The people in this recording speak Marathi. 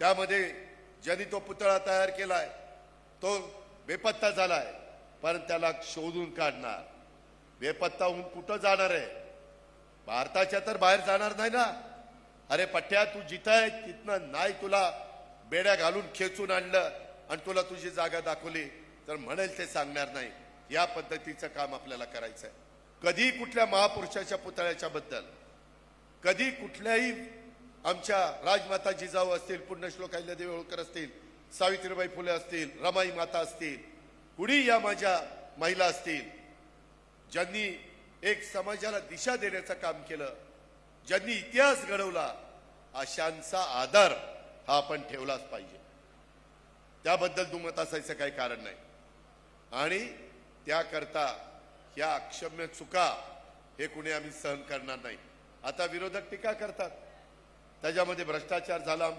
त्यामध्ये ज्यांनी तो पुतळा तयार केलाय तो बेपत्ता झालाय पण त्याला शोधून काढणार. बेपत्ता होऊन कुठं जाणार आहे? भारताच्या तर बाहेर जाणार नाही ना? अरे पठ्या तू जिथं आहे तिथनं नाही तुला बेड्या घालून खेचून आणलं आणि तुला तुझी जागा दाखवली तर म्हणेल ते सांगणार नाही. या पद्धतीचं काम आपल्याला करायचं आहे कधी कुठल्या महापुरुषाच्या पुतळ्याच्या बद्दल कधी कुठल्याही आमच्या राजमाता जिजाऊ असतील पुण्यश्लोक अहिल्यादेवी होळकर असतील सावित्रीबाई फुले असतील रमाई माता असतील कुणी या माझ्या महिला असतील ज्यांनी एक समाजाला दिशा देण्याचं काम केलं ज्यांनी इतिहास घडवला अशांचा आदर हा आपण ठेवलाच पाहिजे. त्याबद्दल दुमत असायचं काही कारण नाही. आणि त्याकरता ह्या अक्षम्य चुका हे कुणी आम्ही सहन करणार नाही. आता विरोधक टीका करतात. त्याच्यामध्ये भ्रष्टाचार झाला